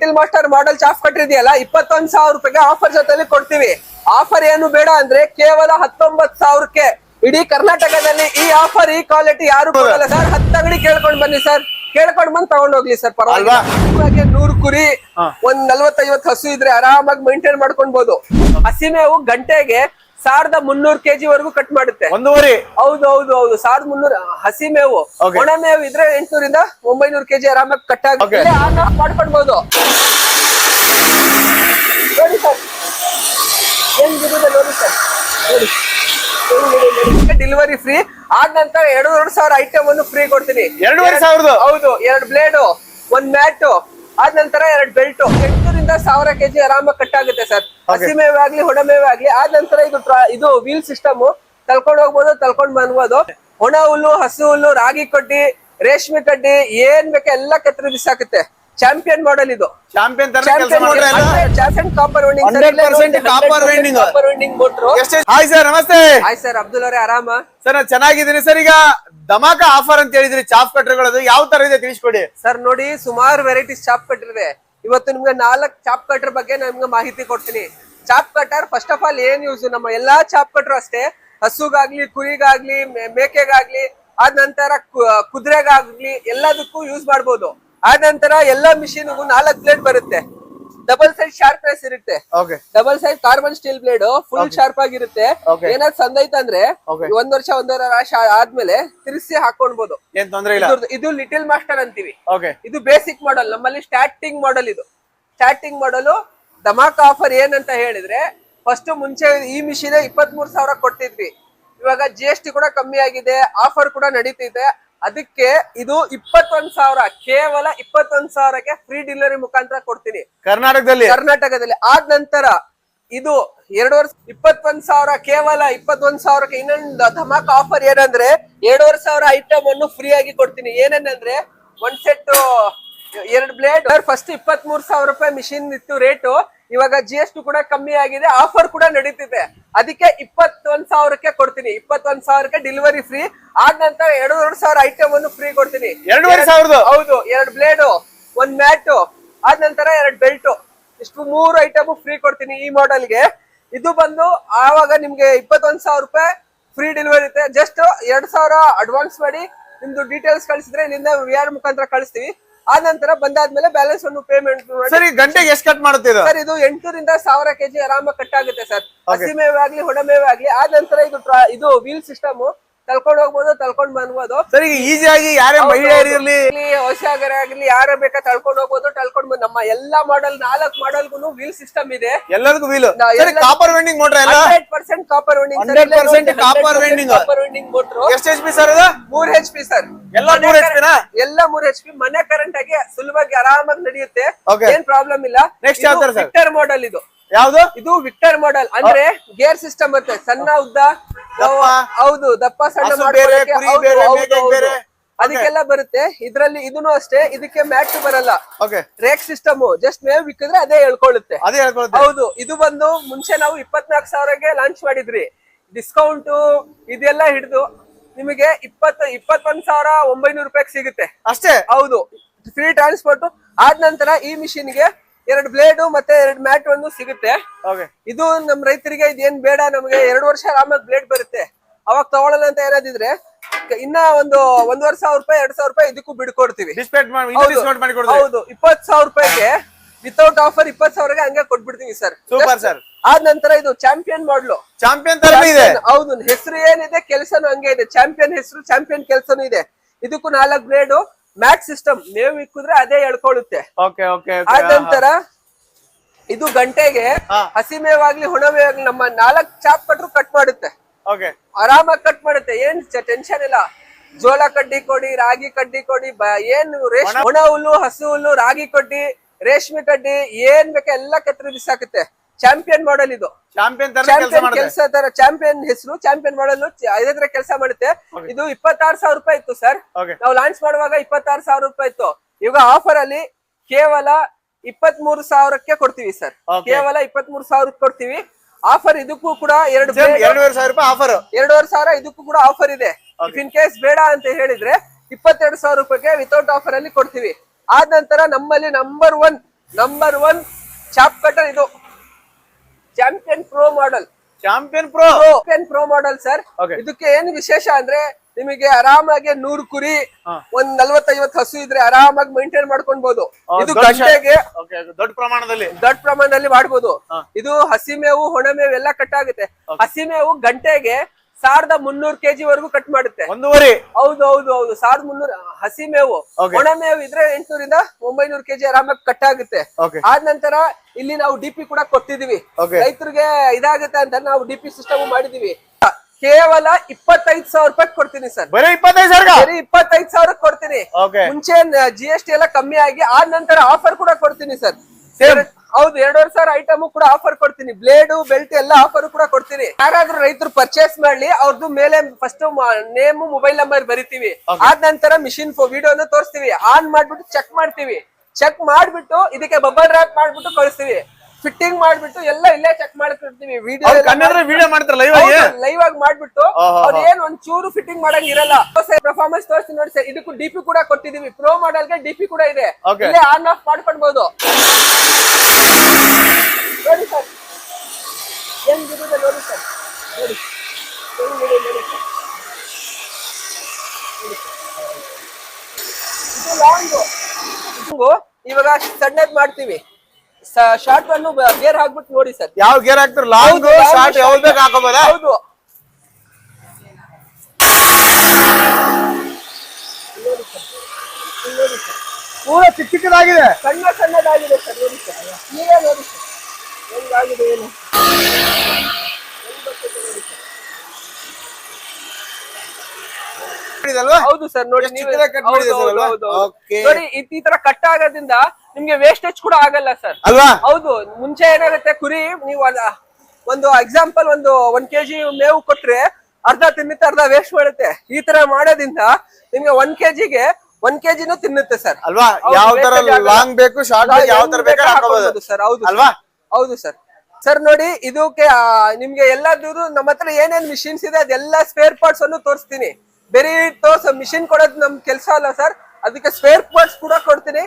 Till master model chaff ಕಟ್ಟಿದೆಯಲ್ಲ ಇಪ್ಪತ್ತೊಂದ್ ಸಾವಿರ ರೂಪಾಯಿಗೆ ಆಫರ್ ಜೊತೆಲಿ ಕೊಡ್ತೀವಿ. ಆಫರ್ ಏನು ಬೇಡ ಅಂದ್ರೆ ಕೇವಲ ಹತ್ತೊಂಬತ್ ಸಾವಿರಕ್ಕೆ. ಇಡೀ ಕರ್ನಾಟಕದಲ್ಲಿ ಈ ಆಫರ್ ಈ ಕ್ವಾಲಿಟಿ ಯಾರು ಕೊಡಲ್ಲ. ಸರ್ ಹತ್ತಗಡಿ ಅಂಗಡಿ ಕೇಳ್ಕೊಂಡ್ ಬನ್ನಿ ಸರ್ ಕೇಳ್ಕೊಂಡ್ ಬಂದ್ ತಗೊಂಡ್ ಹೋಗ್ಲಿ ಸರ್ ಪರವಾಗಿಲ್ಲ. ನೂರ್ ನೂರು ಕುರಿ ಒಂದ್ ನಲ್ವತ್ತೈವತ್ ಹಸು ಇದ್ರೆ ಆರಾಮಾಗಿ ಮೈಂಟೈನ್ ಮಾಡ್ಕೊಳ್ಬಹುದು ಹಸಿಮೇವು ಗಂಟೆಗೆ ಸಾವಿರದ ಮುನ್ನೂರು ಕೆಜಿ ವರೆಗೂ ಕಟ್ ಮಾಡುತ್ತೆ. ಒಂದೂವರೆ. ಹೌದು ಹೌದು ಹೌದು. ಸಾವಿರದ ಮುನ್ನೂರ ಹಸಿ ಮೇವು. ಒಣ ಮೇವು ಇದ್ರೆ ಎಂಟ್ನೂರಿಂದ ಒಂಬೈನೂರು ಕೆಜಿ ಆರಾಮಾಗಿ ಕಟ್ ಆಗುತ್ತೆ. ಮಾಡ್ಕೊಡ್ಬೋದು ಡಿಲಿವರಿ ನೋಡಿ ಸರ್. ಹೆಂಗಿರುತ್ತೆ ನೋಡಿ ಸರ್. ನೋಡಿ. ಡೆಲಿವರಿ ಫ್ರೀ ಆದ ನಂತರ ಎರಡು ಎರಡು ಸಾವಿರ ಐಟಮ್ ಅನ್ನು ಫ್ರೀ ಕೊಡ್ತೀನಿ. ಎರಡೂವರೆ ಸಾವಿರದ ಹೌದು ಎರಡು ಬ್ಲೇಡು ಒಂದ್ ಮ್ಯಾಟ್ ಆದ ನಂತರ ಎರಡು ಬೆಲ್ಟ್. ಎಂಟರಿಂದ ಸಾವಿರ ಕೆಜಿ ಆರಾಮಾಗಿ ಕಟ್ ಆಗುತ್ತೆ ಸರ್. ಹಸಿ ಆಗ್ಲಿ ಹೊಡ ಆಗ್ಲಿ ಆದ ನಂತರ ಇದು ಇದು ವೀಲ್ ಸಿಸ್ಟಮ್ ತಳ್ಕೊಂಡು ಹೋಗ್ಬೋದು ತಳ್ಕೊಂಡು ಬಂದ್ಬೋದು. ಒಣ ಹುಲ್ಲು ಹಸು ಹುಲ್ಲು ರಾಗಿ ಕಡ್ಡಿ ರೇಷ್ಮೆ ಕಡ್ಡಿ ಏನ್ ಬೇಕೋ ಎಲ್ಲ ಕತ್ತರಿ ಬಿಸಾಕುತ್ತೆ. ಚಾಂಪಿಯನ್ ಮಾಡೆಲ್ ಇದು. ಚಾಂಪಿಯನ್ ತರ ಕೆಲಸ ಮಾಡ್ರೆ champion copper 100% copper winding. Copper winding motor hi sir ನಮಸ್ತೆ ಹಾಯ್ ಸರ್ ಅಬ್ದುಲ್ ಅವರೇ ಆರಾಮ? ಸರ್ ನಾನು ಚೆನ್ನಾಗಿದ್ದೀನಿ. ಸರ್ ಈಗ ಧಮಾಕ ಆಫರ್ ಅಂತ ಹೇಳಿದ್ರಿ ಚಾಪ್ ಕಟ್ರಗಳು ಯಾವ ತರ ಇದೆ ತಿಳಿಸ್ಕೊಡಿ? ಸರ್ ನೋಡಿ ಸುಮಾರು ವೆರೈಟೀಸ್ ಚಾಪ್ ಕಟರ್ ಇದೆ ಇವತ್ತು ನಿಮ್ಗೆ ನಾಲ್ಕು ಚಾಪ್ ಕಟರ್ ಬಗ್ಗೆ ನಾನು ನಿಮ್ಗೆ ಮಾಹಿತಿ ಕೊಡ್ತೀನಿ. Chop cutter first of all ಏನ್ ಯೂಸ್ ನಮ್ಮ ಎಲ್ಲಾ ಚಾಪ್ ಕಟ್ರು ಅಷ್ಟೇ. ಹಸುಗಾಗ್ಲಿ ಕುರಿಗಾಗ್ಲಿ ಮೇಕೆಗಾಗ್ಲಿ ಅದ ನಂತರ ಕುದುರೆಗಾಗ್ಲಿ ಎಲ್ಲದಕ್ಕೂ ಯೂಸ್ ಮಾಡ್ಬೋದು. ಆದ ನಂತರ ಎಲ್ಲಾ ಮಿಷಿನ್ಗೂ ನಾಲ್ಕು ಬ್ಲೇಡ್ ಬರುತ್ತೆ. ಡಬಲ್ ಸೈಡ್ ಪ್ಲೇಸ್ ಇರುತ್ತೆ. Okay double side carbon steel blade full sharp ಆಗಿರುತ್ತೆ. ಏನಾದ್ರು ಸಂದೈತ ಅಂದ್ರೆ ಒಂದ್ ವರ್ಷ ಒಂದರ ವರ್ಷ ಆದ್ಮೇಲೆ ತಿರ್ಸಿ ಹಾಕೊಂಡ್ಬೋದು. ಇದು ಲಿಟಿಲ್ ಮಾಸ್ಟರ್ ಅಂತೀವಿ. ಇದು ಬೇಸಿಕ್ ಮಾಡೆಲ್ ನಮ್ಮಲ್ಲಿ ಸ್ಟಾರ್ಟಿಂಗ್ ಮಾಡೆಲ್ ಇದು. ಸ್ಟಾರ್ಟಿಂಗ್ ಮಾಡಲು ಧಮಾಕ ಆಫರ್ ಏನಂತ ಹೇಳಿದ್ರೆ ಫಸ್ಟ್ ಮುಂಚೆ ಈ ಮಿಷಿನ್ ಇಪ್ಪತ್ತ್ ಮೂರ್ ಸಾವಿರ ಕೊಟ್ಟಿದ್ವಿ. ಇವಾಗ ಜಿ ಎಸ್ ಟಿ ಕೂಡ ಕಮ್ಮಿ ಆಗಿದೆ ಆಫರ್ ಕೂಡ ನಡೀತಿದೆ. ಅದಕ್ಕೆ ಇದು ಇಪ್ಪತ್ತೊಂದ್ ಸಾವಿರ ಕೇವಲ ಇಪ್ಪತ್ತೊಂದ್ ಸಾವಿರಕ್ಕೆ ಫ್ರೀ ಡಿಲಿವರಿ ಮುಖಾಂತರ ಕೊಡ್ತೀನಿ. ಕರ್ನಾಟಕದಲ್ಲಿ? ಕರ್ನಾಟಕದಲ್ಲಿ. ಆದ ನಂತರ ಇದು ಎರಡು ವರ್ಷ ಇಪ್ಪತ್ತೊಂದ್ ಸಾವಿರ ಕೇವಲ ಇಪ್ಪತ್ತೊಂದ್ ಸಾವಿರಕ್ಕೆ ಇನ್ನೊಂದು ಧಮಾಕ ಆಫರ್ ಏನಂದ್ರೆ ಎರಡೂವರೆ ಸಾವಿರ ಐಟಮ್ ಅನ್ನು ಫ್ರೀ ಆಗಿ ಕೊಡ್ತೀನಿ. ಏನೇನಂದ್ರೆ ಒಂದ್ ಸೆಟ್ ಎರಡು ಬ್ಲೇಡ್ ಫಸ್ಟ್ ಇಪ್ಪತ್ತ್ ಮೂರ್ ಸಾವಿರ ರೂಪಾಯಿ ಮಿಷಿನ್ ಇತ್ತು ರೇಟು ಇವಾಗ ಜಿ ಎಸ್ ಟಿ ಕೂಡ ಕಮ್ಮಿ ಆಗಿದೆ ಆಫರ್ ಕೂಡ ನಡೀತಿದೆ. ಅದಕ್ಕೆ ಇಪ್ಪತ್ತೊಂದ್ ಸಾವಿರಕ್ಕೆ ಕೊಡ್ತೀನಿ. ಇಪ್ಪತ್ತೊಂದ್ ಸಾವಿರಕ್ಕೆ ಡೆಲಿವರಿ ಫ್ರೀ ಆದ ನಂತರ ಎರಡು ಸಾವಿರ ಐಟಮ್ ಅನ್ನು ಫ್ರೀ ಕೊಡ್ತೀನಿ. ಎರಡೂವರೆ ಸಾವಿರದ ಹೌದು ಎರಡು ಬ್ಲೇಡು ಒಂದ್ ಮ್ಯಾಟ್ ಆದ ನಂತರ ಎರಡು ಬೆಲ್ಟ್ ಇಷ್ಟು ಮೂರು ಐಟಮ್ ಫ್ರೀ ಕೊಡ್ತೀನಿ ಈ ಮಾಡೆಲ್ಗೆ ಇದು ಬಂದು ಆವಾಗ ನಿಮ್ಗೆ ಇಪ್ಪತ್ತೊಂದ್ ಸಾವಿರ ರೂಪಾಯಿ ಫ್ರೀ ಡೆಲಿವರಿ ಇರುತ್ತೆ. ಜಸ್ಟ್ ಎರಡ್ ಸಾವಿರ ಅಡ್ವಾನ್ಸ್ ಮಾಡಿ ನಿಮ್ದು ಡೀಟೇಲ್ಸ್ ಕಳಿಸಿದ್ರೆ ನಿನ್ನೆ ವಿ ಆರ್ ಮುಖಾಂತರ ಕಳಿಸ್ತೀವಿ. ಆದ ನಂತರ ಬಂದಾದ್ಮೇಲೆ ಬ್ಯಾಲೆನ್ಸ್ ಅನ್ನು ಪೇಮೆಂಟ್ ಸರ್ ಈ ಗಂಟೆಗೆ ಎಷ್ಟು ಕಟ್ ಮಾಡುತ್ತೆ ಸರ್ ಇದು ಎಂಟರಿಂದ ಸಾವಿರ ಕೆಜಿ ಆರಾಮ ಕಟ್ ಆಗುತ್ತೆ ಸರ್. ಹಸಿ ಮೇವೆ ಆಗ್ಲಿ ಹೊಡ ಆದ ನಂತರ ಇದು ಇದು ವೀಲ್ ಸಿಸ್ಟಮ್ ತಳ್ಕೊಂಡ್ ಹೋಗ್ಬೋದು ತಳ್ಕೊಂಡ್ ಬಂದ್ಬೋದು. ಸರಿ ಈಗ ಆಗಿ ಯಾರೇ ಮಹಿಳೆಯರು ಇರ್ಲಿ ಇಲ್ಲಿ ಹೊಸಾಗರ ಆಗ್ಲಿ ಯಾರ ಬೇಕಾ ತಲ್ಕೊಂಡ್ ಹೋಗ್ಬೋದು ತಳ್ಕೊಂಡ್ ಬಂದ್ ನಮ್ಮ ಎಲ್ಲಾ ಮಾಡೆಲ್ ನಾಲ್ಕು ಮಾಡೆಲ್ಗೂ ವೀಲ್ ಸಿಸ್ಟಮ್ ಇದೆ. ಎಲ್ಲದಕ್ಕೂ ವೀಲ್ ಕಾಪರ್ ವೆಂಡಿಂಗ್ ಮೋಟ್ರ್ ಎಲ್ಲ? Hundred percent copper winding 100% copper winding. Copper winding motor ಎಷ್ಟು ಎಚ್ ಪಿ ಸರ್ ಅದು ಮೂರ್ ಎಚ್ ಪಿ ಸರ್ ಎಲ್ಲ ಮೂರ್ HP ನಾ? ಎಲ್ಲ ಮೂರ್ ಎಚ್ ಪಿ ಮನೆ ಕರೆಂಟ್ ಆಗಿ ಸುಲಭವಾಗಿ ಆರಾಮಾಗಿ ನಡೆಯುತ್ತೆ. ಏನ್ ಪ್ರಾಬ್ಲಮ್ ಇಲ್ಲ. ನೆಕ್ಸ್ಟ್ ಯಾವ ತರ ಮಾಡೆಲ್ ಇದು. ಯಾವ್ದು? ಇದು ವಿಕ್ಟರ್ ಮಾಡಲ್. ಅಂದ್ರೆ ಗೇರ್ ಸಿಸ್ಟಮ್ ಬರುತ್ತೆ. ಸಣ್ಣ ಉದ್ದ? ಹೌದು ದಪ್ಪ ಸಣ್ಣ ಮಾಡ್ಕೊಳ್ಳೋಕೆ ಹೌದು, ಹೌದು, ಹೌದು. ಅದಕ್ಕೆಲ್ಲ ಬರುತ್ತೆ. ಇದ್ರಲ್ಲಿ ಇದನ್ನು ಅಷ್ಟೇ. ಇದಕ್ಕೆ ಮ್ಯಾಟ್ ಬರಲ್ಲ. Okay rake system. ಜಸ್ಟ್ ಮೇವ್ ಬಿಕ್ಕಿದ್ರೆ ಅದೇ ಹೇಳ್ಕೊಳ್ಳುತ್ತೆ. ಅದೇ ಹೌದು ಇದು ಬಂದು ಮುಂಚೆ ನಾವು ಇಪ್ಪತ್ನಾಲ್ಕು ಸಾವಿರಗೆ ಲಾಂಚ್ ಮಾಡಿದ್ರಿ. ಡಿಸ್ಕೌಂಟ್ ಇದೆಲ್ಲ ಹಿಡಿದು ನಿಮಗೆ ಇಪ್ಪತ್ತು ಇಪ್ಪತ್ತೊಂದ್ ಸಾವಿರ ಒಂಬೈನೂರು ರೂಪಾಯಿಗೆ ಸಿಗುತ್ತೆ. ಅಷ್ಟೇ? ಹೌದು ಫ್ರೀ ಟ್ರಾನ್ಸ್ಪೋರ್ಟ್ ಆದ ನಂತರ ಈ ಮಿಷಿನ್ಗೆ ಎರಡು ಬ್ಲೇಡು ಮತ್ತೆ ಎರಡು ಮ್ಯಾಟ್ ಒಂದು ಸಿಗುತ್ತೆ. ಇದು ನಮ್ ರೈತರಿಗೆ ಇದೇನ್ ಬೇಡ ನಮ್ಗೆ ಎರಡು ವರ್ಷ ಆರಾಮಾಗಿ ಬ್ಲೇಡ್ ಬರುತ್ತೆ. ಅವಾಗ ತಗೊಳ್ಳಲ್ಲ ಅಂತ ಏನಾದಿದ್ರೆ ಇನ್ನ ಒಂದು ಒಂದೂವರೆ ಸಾವಿರ ರೂಪಾಯಿ ಎರಡ್ ಸಾವಿರ ರೂಪಾಯಿ ಇದಕ್ಕೂ ಬಿಡ್ಕೊಡ್ತೀವಿ. ಹೌದು. ಇಪ್ಪತ್ ಸಾವಿರ ರೂಪಾಯಿಗೆ ವಿತೌಟ್ ಆಫರ್ ಇಪ್ಪತ್ ಸಾವಿರಗೆ ಹಂಗೆ ಕೊಟ್ಬಿಡ್ತೀವಿ ಸರ್ ಸೂಪರ್ ಸರ್ ಆದ ನಂತರ ಇದು ಚಾಂಪಿಯನ್ ಮಾಡ್ಲು ಚಾಂಪಿಯನ್ ಇದೆ. ಹೌದು. ಹೆಸರು ಏನಿದೆ ಕೆಲಸನೂ ಹಂಗೆ ಇದೆ. ಚಾಂಪಿಯನ್ ಹೆಸರು ಚಾಂಪಿಯನ್ ಕೆಲಸನೂ ಇದೆ. ಇದಕ್ಕೂ ನಾಲ್ಕು ಬ್ಲೇಡು ಮ್ಯಾಟ್ ಸಿಸ್ಟಮ್ ಮೇವು ಇಕ್ಕಿದ್ರೆ ಅದೇ ಎಳ್ಕೊಳ್ಳುತ್ತೆ. ಓಕೆ ಓಕೆ ಆದ ನಂತರ ಇದು ಗಂಟೆಗೆ ಹಸಿಮೇವಾಗ್ಲಿ ಹಸಿ ಮೇವಾಗ್ಲಿ ಒಣ ಮೇವಾಗ್ಲಿ ನಮ್ಮ ನಾಲ್ಕ್ ಚಾಪ್ ಕಟ್ರು ಕಟ್ ಮಾಡುತ್ತೆ. ಓಕೆ ಆರಾಮಾಗಿ ಕಟ್ ಮಾಡುತ್ತೆ. ಏನ್ ಟೆನ್ಷನ್ ಇಲ್ಲ. ಜೋಳ ಕಡ್ಡಿ ಕೊಡಿ ರಾಗಿ ಕಡ್ಡಿ ಕೊಡಿ ಏನು ಏನ್ ರೇಷ್ಮೆ ಒಣ ಹುಲ್ಲು ಹಸು ಹುಲ್ಲು ರಾಗಿ ಕಡ್ಡಿ ರೇಷ್ಮೆ ಕಡ್ಡಿ ಏನ್ ಬೇಕಾ ಎಲ್ಲ ಕತ್ತರಿ ಬಿಸಾಕುತ್ತೆ. ಚಾಂಪಿಯನ್ ಮಾಡೆಲ್ ಇದು. ಚಾಂಪಿಯನ್ ಕೆಲಸ ತರ ಚಾಂಪಿಯನ್ ಹೆಸರು ಚಾಂಪಿಯನ್ ಮಾಡಲ್ ಅದೇ ತರ ಕೆಲಸ ಮಾಡುತ್ತೆ. ಇದು ಇಪ್ಪತ್ತಾರು ಸಾವಿರ ರೂಪಾಯಿ ಇತ್ತು ಸರ್ ನಾವು ಲಾಂಚ್ ಮಾಡುವಾಗ ಇಪ್ಪತ್ತಾರು ಸಾವಿರ ರೂಪಾಯಿ ಇತ್ತು. ಇವಾಗ ಆಫರ್ ಅಲ್ಲಿ ಕೇವಲ ಇಪ್ಪತ್ ಮೂರು ಸಾವಿರಕ್ಕೆ ಕೊಡ್ತೀವಿ ಸರ್ ಕೇವಲ ಇಪ್ಪತ್ ಮೂರು ಸಾವಿರ ಕೊಡ್ತೀವಿ. ಆಫರ್ ಇದಕ್ಕೂ ಕೂಡ ಎರಡು ಎರಡೂವರೆ ಸಾವಿರ ರೂಪಾಯಿ ಆಫರ್ ಎರಡೂವರೆ ಸಾವಿರ ಇದಕ್ಕೂ ಕೂಡ ಆಫರ್ ಇದೆ. ಇನ್ ಕೇಸ್ ಬೇಡ ಅಂತ ಹೇಳಿದ್ರೆ ಇಪ್ಪತ್ತೆರಡು ಸಾವಿರ ರೂಪಾಯಿಗೆ ವಿತೌಟ್ ಆಫರ್ ಅಲ್ಲಿ ಕೊಡ್ತೀವಿ. ಆದ ನಂತರ ನಮ್ಮಲ್ಲಿ number one number one chop cutter ಇದು. Champion pro model champion pro champion pro model sir ಇದಕ್ಕೆ ಏನು ವಿಶೇಷ ಅಂದ್ರೆ ನಿಮಗೆ ಆರಾಮಾಗಿ ನೂರು ಕುರಿ. ಒಂದ್ ನಲ್ವತ್ತೈವತ್ ಹಸು ಇದ್ರೆ ಆರಾಮಾಗಿ ಮೇಂಟೈನ್ ಮಾಡ್ಕೊಳ್ಬಹುದು. ಇದು ಗಂಟೆಗೆ ದೊಡ್ಡ ಪ್ರಮಾಣದಲ್ಲಿ. ದೊಡ್ಡ ಪ್ರಮಾಣದಲ್ಲಿ ಮಾಡ್ಬೋದು. ಇದು ಹಸಿಮೇವು ಒಣಮೇವು ಎಲ್ಲ ಕಟ್ ಆಗುತ್ತೆ. ಹಸಿಮೇವು ಗಂಟೆಗೆ ಸಾವಿರದ ಮುನ್ನೂರು ಕೆಜಿ ವರೆಗೂ ಕಟ್ ಮಾಡುತ್ತೆ. ಒಂದೂವರೆ. ಹೌದು ಹೌದು ಹೌದು. ಸಾವಿರದ ಮುನ್ನೂರು ಹಸಿ ಮೇವು. ಒಣ ಮೇವು ಇದ್ರೆ ಎಂಟುನೂರಿಂದ ಒಂಬೈನೂರು ಕೆಜಿ ಆರಾಮಾಗಿ ಕಟ್ ಆಗುತ್ತೆ. ಆದ ನಂತರ ಇಲ್ಲಿ ನಾವು ಡಿಪಿ ಕೂಡ ಕೊಟ್ಟಿದೀವಿ ರೈತರಿಗೆ ಇದಾಗುತ್ತೆ ಅಂತ ನಾವು ಡಿಪಿ ಸಿಸ್ಟಮ್ ಮಾಡಿದೀವಿ ಕೇವಲ ಇಪ್ಪತ್ತೈದು ಸಾವಿರ ರೂಪಾಯಿ ಕೊಡ್ತೀನಿ ಸರ್. ಬರೀ ಇಪ್ಪತ್ತೈದು ಸಾವಿರ ಬರೀ ಇಪ್ಪತ್ತೈದು ಸಾವಿರ ಕೊಡ್ತೀನಿ. ಮುಂಚೆ ಜಿ ಎಸ್ ಟಿ ಎಲ್ಲ ಕಮ್ಮಿ ಆಗಿ ಆದ ನಂತರ ಆಫರ್ ಕೂಡ ಕೊಡ್ತೀನಿ ಸರ್. ಹೌದು ಎರಡೂವರೆ ಸಾವಿರ ಐಟಮ್ ಕೂಡ ಆಫರ್ ಕೊಡ್ತೀನಿ. ಬ್ಲೇಡ್ ಬೆಲ್ಟ್ ಎಲ್ಲ ಆಫರ್ ಕೂಡ ಕೊಡ್ತೀನಿ. ಯಾರಾದ್ರೂ ರೈತರು ಪರ್ಚೇಸ್ ಮಾಡ್ಲಿ ಅವ್ರದ್ದು ಮೇಲೆ ಫಸ್ಟ್ ನೇಮ್ ಮೊಬೈಲ್ ನಂಬರ್ ಬರಿತೀವಿ. ಆದ ನಂತರ ಮಿಷಿನ್ ವಿಡಿಯೋನ ತೋರಿಸ್ತೀವಿ. ಆನ್ ಮಾಡ್ಬಿಟ್ಟು ಚೆಕ್ ಮಾಡ್ತೀವಿ. ಚೆಕ್ ಮಾಡ್ಬಿಟ್ಟು ಇದಕ್ಕೆ ಬಬಲ್ ರ್ಯಾಪ್ ಮಾಡ್ಬಿಟ್ಟು ಕಳಿಸ್ತೀವಿ. ಫಿಟ್ಟಿಂಗ್ ಮಾಡ್ಬಿಟ್ಟು ಎಲ್ಲ ಇಲ್ಲೇ ಚೆಕ್ ಮಾಡ್ತಿರ್ತೀವಿ ವಿಡಿಯೋ ವಿಡಿಯೋ ಮಾಡ್ತಾರೆ ಲೈವ್ ಆಗಿ? ಲೈವ್ ಆಗಿ ಮಾಡ್ಬಿಟ್ಟು. ಅವ್ರು ಏನ್ ಒಂದ್ ಚೂರು ಫಿಟ್ಟಿಂಗ್ ಮಾಡಂಗ್ ಇರಲ್ಲ. ಪರ್ಫಾರ್ಮೆನ್ಸ್ ತೋರಿಸ್ತೀನಿ ನೋಡಿ ಸರ್ ಇದಕ್ಕೂ ಡಿಪಿ ಕೂಡ ಕೊಟ್ಟಿದೀವಿ. ಪ್ರೋ ಗೆ ಡಿಪಿ ಕೂಡ ಇದೆ. ಇಲ್ಲೇ ಆನ್ ಆಫ್ ಮಾಡ್ಕೊಳ್ಬಹುದು ನೋಡಿ ಸರ್ ಹೆಂಗಿದೆ ನೋಡಿ ಸರ್ ನೋಡಿ. ಹೆಂಗಿದೆ ನೋಡಿ ಸರ್ ಇದು ಲಾಂಗು ಇವಾಗ ಸಣ್ಣದ್ ಮಾಡ್ತೀವಿ. ಶಾರ್ಟ್ ಅನ್ನು ಗೇರ್ ಹಾಕ್ಬಿಟ್ಟು ನೋಡಿ ಸರ್. ಯಾವ ಗೇರ್ ಹಾಕ್ತಾರೆ? ಲಾಂಗ್ ಶಾರ್ಟ್ ಯಾವ ಯಾವ್ದು ಬೇಕು. ಹಾಕೋಬೋದ? ಹೌದು. ಪೂರ ಚಿಕ್ಕ ಚಿಕ್ಕದಾಗಿದೆ. ಸಣ್ಣ ಸಣ್ಣದಾಗಿದೆ ಸರ್ ನೋಡಿ ಸರ್. ನೀವೇ ನೋಡಿ ಸರ್. ಹೆಂಗಾಗಿದೆ ಏನು? ಇದಲ್ವಾ ಹೌದು ಸರ್ ನೋಡಿ ಎಷ್ಟು ನೀವೇ ಚಿಕ್ಕದಾಗಿ cut ಹೌದು, ಮಾಡಿದೆ sir ಹೌದು, ಅಲ್ವಾ? ಹೌದು, ಹೌದು. Okay. ನೋಡಿ ಈ- ಈ ತರ ಕಟ್ ಆಗೋದ್ರಿಂದ ನಿಮ್ಗೆ ವೇಸ್ಟೇಜ್ ಕೂಡ ಆಗಲ್ಲ ಸರ್. ಅಲ್ವಾ? ಹೌದು ಮುಂಚೆ ಏನಾಗುತ್ತೆ ಕುರಿ ನೀವು ಅಲ್ಲ- ಒಂದು ಎಕ್ಸಾಂಪಲ್ ಒಂದು ಒಂದ್ ಕೆಜಿ ಮೇವು ಕೊಟ್ರೆ ಅರ್ಧ ತಿನ್ನುತ್ತೆ ಅರ್ಧ ವೇಸ್ಟ್ ಮಾಡುತ್ತೆ. ಈ ತರ ಮಾಡೋದ್ರಿಂದ ನಿಮ್ಗೆ ಒಂದ್ ಕೆಜಿಗೆ ಒಂದ್ ಕೆಜಿನೂ ತಿನ್ನುತ್ತೆ ಸರ್. ಅಲ್ವಾ? ಹೌದು, ಯಾವ ತರ wastage ಆಗಲ್ಲ. ಲಾಂಗ್ ಬೇಕು ಶಾರ್ಟ್ ಬೇಕು ಯಾವ ತರ ಬೇಕಾದ್ರೆ ಹಾಕೋಬಹುದು ಸರ್ ಹೌದು ಅಲ್ವಾ? ಹೌದು ಸರ್. ಸರ್ ನೋಡಿ ಇದಕ್ಕೆ ಆ, ನಿಮ್ಗೆ ಎಲ್ಲದೂ ನಮ್ಮ ಹತ್ರ ಏನೇನ್ ಮಿಷಿನ್ಸ್ ಇದೆ ಅದೆಲ್ಲ ಸ್ಪೇರ್ ಪಾರ್ಟ್ಸ್ ಅನ್ನು ತೋರಿಸ್ತೀನಿ. ಬೇರೆ ತೋರ್ಸ ಮಿಷಿನ್ ಕೊಡೋದು ನಮ್ ಕೆಲಸ ಅಲ್ಲ ಸರ್ ಅದಕ್ಕೆ ಸ್ಪೇರ್ ಪಾರ್ಟ್ಸ್ ಕೂಡ ಕೊಡ್ತೀನಿ.